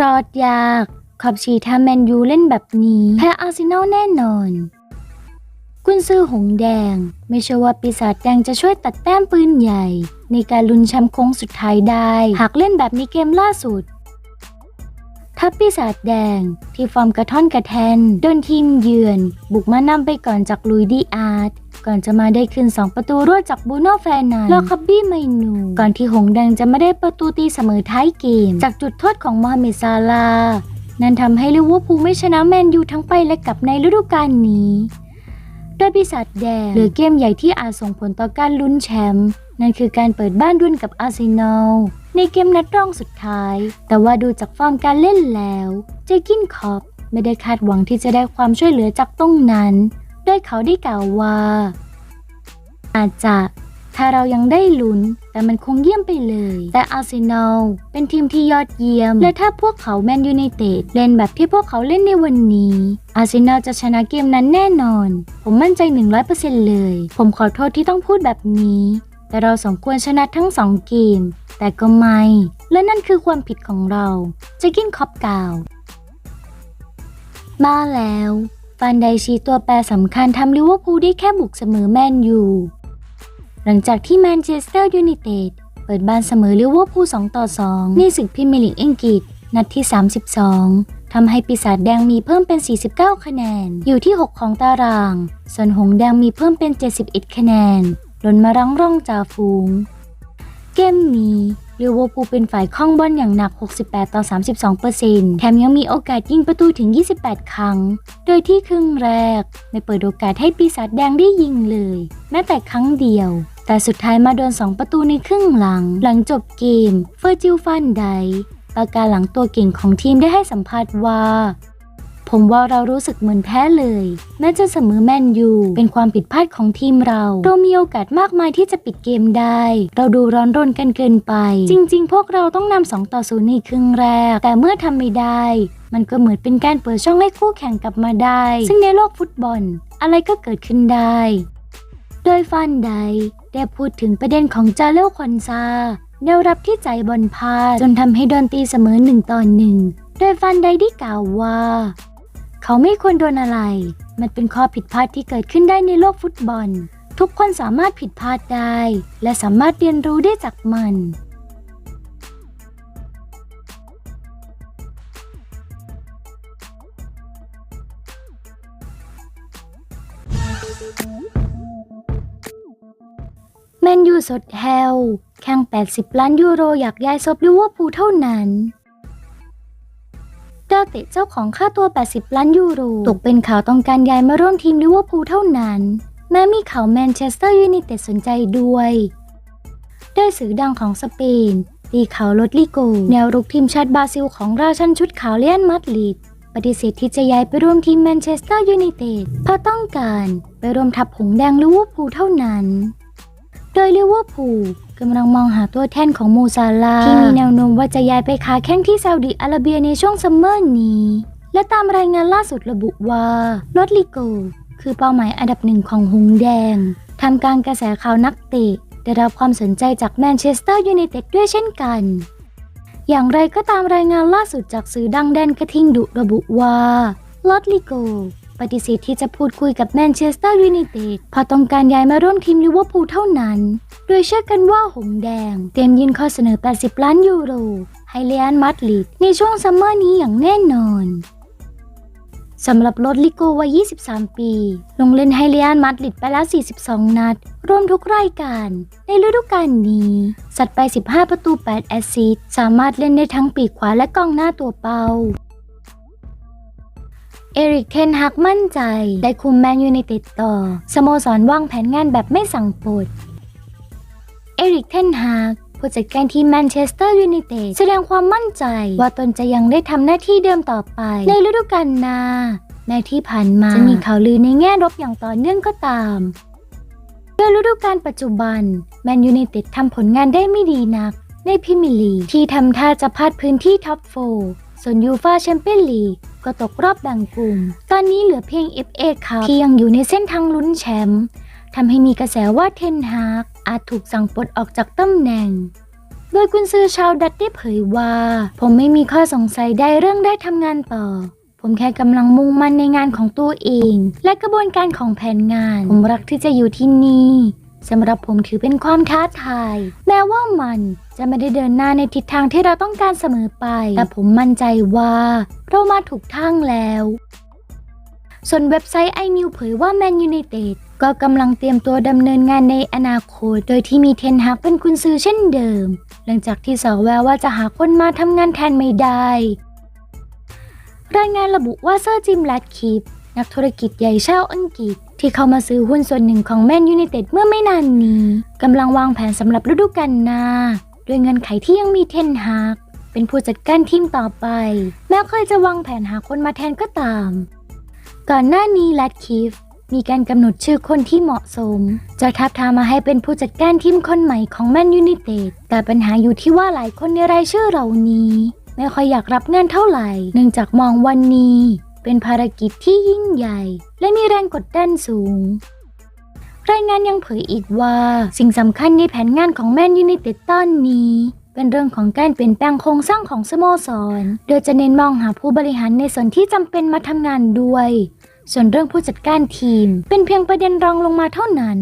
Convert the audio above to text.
รอดยากขอบชีถ้าแมนยูเล่นแบบนี้แพ้อาร์เซนอลแน่นอน กุนซือหงแดง ไม่เชื่อว่าปีศาจแดงจะช่วยตัดแต้มปืนใหญ่ ในการลุ้นแชมป์โค้งสุดท้ายได้ หากเล่นแบบในเกมล่าสุด ทัพปีศาจแดงที่ฟอร์มกระท่อนกระแทนโดนทีมเยือน บุกมานำไปก่อนจากลุยดีอาร์ต ก่อนจะมาได้ขึ้น 2 ประตูรวดจากบูโน่แฟร์นันด์แล้วคับบี้ไมนู ก่อนที่หงแดงจะไม่ได้ประตูตีเสมอท้ายเกม จากจุดโทษของโมฮัมเหม็ดซาลาห์นั่นทำให้ลิเวอร์พูลไม่ชนะแมนยูทั้งไปและกลับในฤดูกาลนี้โดยปีศาจแดงเหลือเกมใหญ่ที่อาจส่งผลต่อการลุ้นแชมป์นั่นคือการเปิดบ้านดวลกับอาร์เซนอลในเกมนัดรองสุดท้าย แต่ว่าดูจากฟอร์มการเล่นแล้วเจกินคอปไม่ได้คาดหวังที่จะได้ความช่วยเหลือจากตรงนั้น โดยเขาได้กล่าวว่า อาจจะถ้าเรายังได้ลุ้น แต่มันคงเยี่ยมไปเลย แต่อาร์เซนอลเป็นทีมที่ยอดเยี่ยม และถ้าพวกเขาแมนยูไนเต็ดเล่นแบบที่พวกเขาเล่นในวันนี้ อาร์เซนอลจะชนะเกมนั้นแน่นอน ผมมั่นใจ 100%เลย ผมขอโทษที่ต้องพูดแบบนี้ แต่เราสมควรชนะทั้งสองเกม แต่ก็ไม่ และนั่นคือความผิดของเราเจกินคอปกาวมาแล้ว ฟันไดชีตัวแปรสำคัญทำลิเวอร์พูลได้แค่บุกเสมอแมนยูหลังจากที่แมนเชสเตอร์ยูไนเต็ดเปิดบ้านเสมอลิเวอร์พูล2ต่อ 2 ในศึกพรีเมียร์ลีกอังกฤษ นัดที่ 32 ทำให้ปีศาจแดงมีเพิ่มเป็น 49 คะแนน อยู่ที่ 6 ของตาราง ส่วนหงส์แดงมีเพิ่มเป็น 71 คะแนนหล่นมารั้งร่องจ่าฝูง เกมนี้ ลิเวอร์พูลเป็นฝ่ายคล่องบอลอย่างหนัก 68 ต่อ 32เปอร์เซ็นต์แถมยังมีโอกาสยิงประตูถึง 28 ครั้ง โดยที่ครึ่งแรก ไม่เปิดโอกาสให้ปีศาจแดงได้ยิงเลย แม้แต่ครั้งเดียว แต่สุดท้ายมาโดน 2 ประตูในครึ่งหลัง หลังจบเกม เฟอร์จิลฟันไดประการหลังตัวเก่งของทีมได้ให้สัมภาษณ์ว่า ผมว่าเรารู้สึกเหมือนแพ้เลยแม้จะเสมอแมนยูเป็นความผิดพลาดของทีมเราเรามีโอกาสมากมายที่จะปิดเกมได้ เราดูร้อนรนกันเกินไป จริง ๆ พวกเราต้องนำสองต่อศูนย์ในครึ่งแรก แต่เมื่อทำไม่ได้ มันก็เหมือนเป็นการเปิดช่องให้คู่แข่งกลับมาได้ ซึ่งในโลกฟุตบอล อะไรก็เกิดขึ้นได้ โดยฟันไดได้พูดถึงประเด็นของจาเลวคอนซาแนวรับที่ใจบอลพลาดจนทำให้โดนตีเสมอหนึ่งต่อหนึ่งโดยฟันไดได้กล่าวว่า เขาไม่ควรโดนอะไร มันเป็นข้อผิดพลาดที่เกิดขึ้นได้ในโลกฟุตบอล ทุกคนสามารถผิดพลาดได้ และสามารถเรียนรู้ได้จากมัน แมนยูสดแฮลแข่ง 80 ล้านยูโรอยากย้ายซบลิเวอร์พูลเท่านั้นาเตะเจ้าของค่าตัว 80 ล้านยูโร ตกเป็นข่าวต้องการย้ายมาร่วมทีมลิเวอร์พูลเท่านั้น แม้มีข่าวแมนเชสเตอร์ยูไนเต็ดสนใจด้วยโดยสื่อดังของสเปนตีข่าวลดลิโก แนวรุกทีมชาติบราซิลของราชันชุดขาวเลียนมาดริดปฏิเสธที่จะย้ายไปร่วมทีมแมนเชสเตอร์ยูไนเต็ดเพราะต้องการไปร่วมทัพหงแดงลิเวอร์พูลเท่านั้น โดยลิเวอร์พูล กำลังมองหาตัวแทนของมูซาลาที่มีแนวโน้มว่าจะย้ายไปค้าแข้งที่ซาอุดิอาระเบียในช่วงซัมเมอร์นี้ และตามรายงานล่าสุดระบุว่าลอดลิโก คือเป้าหมายอันดับหนึ่งของหงแดงทำการกระแสข่าวนักเตะได้รับความสนใจจากแมนเชสเตอร์ยูไนเต็ดด้วยเช่นกัน อย่างไรก็ตามรายงานล่าสุดจากสื่อดังแดนกระทิงดุระบุว่าลอดลิโก ปฏิเสธที่จะพูดคุยกับแมนเชสเตอร์ยูไนเต็ดเพราะต้องการย้ายมาร่วมทีมลิเวอร์พูลเท่านั้น โดยเชื่อกันว่าหงแดง เตรียมยื่นข้อเสนอ 80 ล้านยูโร ให้เลียนมาดริดในช่วงซัมเมอร์นี้อย่างแน่นอนสำหรับโรดลิโกวัย 23 ปี ลงเล่นให้เลียนมาดริดไปแล้ว 42 นัด รวมทุกรายการ ในฤดูกาลนี้ สัตว์ไป 15 ประตู 8 แอสซิสต์ สามารถเล่นได้ทั้งปีกขวาและกองหน้าตัวเป้า เอริกเทนฮักมั่นใจ ได้คุมแมนยูไนต็ดต่อ สโมสรวางแผนงานแบบไม่สั่งปดเอริกเทนฮากผู้จัดการทีมแมนเชสเตอร์ยูไนเต็ดแสดงความมั่นใจ ว่าตนจะยังได้ทำหน้าที่เดิมต่อไป ในฤดูกาลหน้าแม้ที่ผ่านมาจะมีข่าวลือในแง่ลบอย่างต่อเนื่องก็ตามโดยฤดูกาลปัจจุบัน แมนยูไนเต็ดทำผลงานได้ไม่ดีนัก ในพรีเมียร์ลีกที่ทำท่าจะพลาดพื้นที่ท็อปโฟส่วนยูฟาแชมเปี้ยนลีก ก็ตกรอบแบ่งกลุ่ม ตอนนี้เหลือเพียง FA ครับที่ยังอยู่ในเส้นทางลุ้นแชมป์ทำให้มีกระแสว่าเทนฮากอาจถูกสั่งปลดออกจากตำแหน่ง โดยกุนซือชาวดัตได้เผยว่า ผมไม่มีข้อสงสัยใดเรื่องได้ทำงานต่อ ผมแค่กำลังมุ่งมั่นในงานของตัวเอง และกระบวนการของแผนงาน ผมรักที่จะอยู่ที่นี่ สำหรับผมถือเป็นความท้าทาย แม้ว่ามันจะไม่ได้เดินหน้าในทิศทางที่เราต้องการเสมอไป แต่ผมมั่นใจว่าเรามาถูกทางแล้ว ส่วนเว็บไซต์ iNew เผยว่า Man United ก็กำลังเตรียมตัวดำเนินงานในอนาคต โดยที่มีเทนฮักเป็นกุนซือเช่นเดิม หลังจากที่สาวแววว่าจะหาคนมาทำงานแทนไม่ได้ รายงานระบุว่าเซอร์จิมแลดคิปนักธุรกิจใหญ่ชาวอังกฤษ ที่เข้ามาซื้อหุ้นส่วนหนึ่งของแมนยู i นเต็ดเมื่อไม่นานนี้กำลังวางแผนสำหรับฤดูกาลหน้าด้วยเงินไขที่ยังมีเทนฮักเป็นผู้จัดการทีมต่อไป แม้เคยจะวางแผนหาคนมาแทนก็ตาม ก่อนหน้านี้แลดคิฟมีการกำหนดชื่อคนที่เหมาะสม จะทับทามมาให้เป็นผู้จัดการทีมคนใหม่ของแมนยู i นเต็ดแต่ปัญหาอยู่ที่ว่าหลายคนในรายชื่อเหล่านี้ ไม่ค่อยอยากรับงานเท่าไหร่ เนื่องจากมองวันนี้ เป็นภารกิจที่ยิ่งใหญ่ และมีแรงกดดันสูง รายงานยังเผยอีกว่า สิ่งสำคัญในแผนงานของแมนยู i นเต็ดตอนนี้ เป็นเรื่องของการเปลี่ยนแปลงโครงสร้างของสโมสร โดยจะเน้นมองหาผู้บริหารในส่วนที่จำเป็นมาทำงานด้วย ส่วนเรื่องผู้จัดการทีม เป็นเพียงประเด็นรองลงมาเท่านั้น